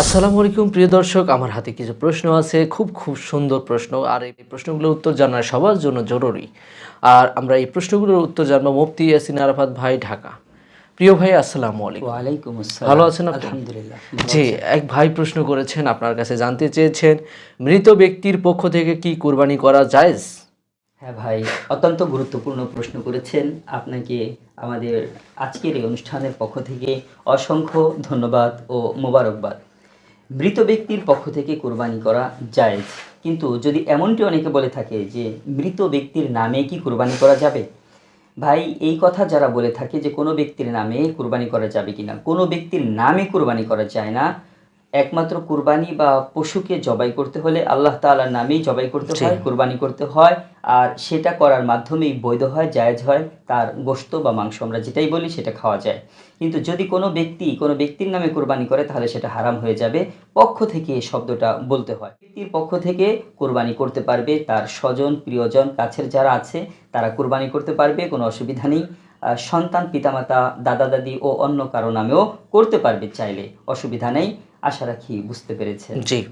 আসসালামু আলাইকুম প্রিয় দর্শক। আমার হাতে কিছু প্রশ্ন আছে খুব খুব সুন্দর প্রশ্ন আর এই প্রশ্নগুলোর উত্তর জানা সবার জন্য জরুরি। আর আমরা এই প্রশ্নগুলোর উত্তর জানব মুফতি ইয়াসিন আরাফাত ভাই ঢাকা। প্রিয় ভাই আসসালামু আলাইকুম। ওয়ালাইকুম আসসালাম। ভালো আছেন? আলহামদুলিল্লাহ জি এক ভাই প্রশ্ন করেছেন আপনার কাছে জানতে চেয়েছেন মৃত ব্যক্তির পক্ষ থেকে কি কুরবানি করা জায়েজ? হ্যাঁ ভাই অত্যন্ত গুরুত্বপূর্ণ প্রশ্ন করেছেন। আপনাকে আমাদের আজকের এই অনুষ্ঠানের পক্ষ থেকে অসংখ্য ধন্যবাদ ও মোবারকবাদ। মৃত ব্যক্তির পক্ষ থেকে কোরবানি করা জায়েজ। কিন্তু যদি এমনটি অনেকে বলে থাকে যে মৃত ব্যক্তির নামে কি কোরবানি করা যাবে? ভাই, এই কথা যারা বলে থাকে যে কোনো ব্যক্তির নামে কুরবানি করা যাবে কি না কোনো ব্যক্তির নামে কুরবানি করা যায় না একমাত্র কুরবানি বা পশুকে জবাই করতে হলে আল্লাহ তাআলার নামেই জবাই করতে হয় কুরবানি করতে হয়। আর সেটা করার মাধ্যমেই বৈধ হয় জায়েজ হয় তার গোশত বা মাংস আমরা যেটাই বলি সেটা খাওয়া যায়। কিন্তু যদি কোনো ব্যক্তি কোনো ব্যক্তির নামে কুরবানি করে তাহলে সেটা হারাম হয়ে যাবে। পক্ষ থেকে এই শব্দটা বলতে হয়। ব্যক্তির পক্ষ থেকে কুরবানি করতে পারবে তার স্বজন প্রিয়জন কাছের যারা আছে তারা কুরবানি করতে পারবে কোনো অসুবিধা নেই। সন্তান, পিতামাতা দাদা দাদি ও অন্য কারও নামেও করতে পারবে চাইলে। অসুবিধা নেই, আশা রাখি বুঝতে পেরেছেন। জি।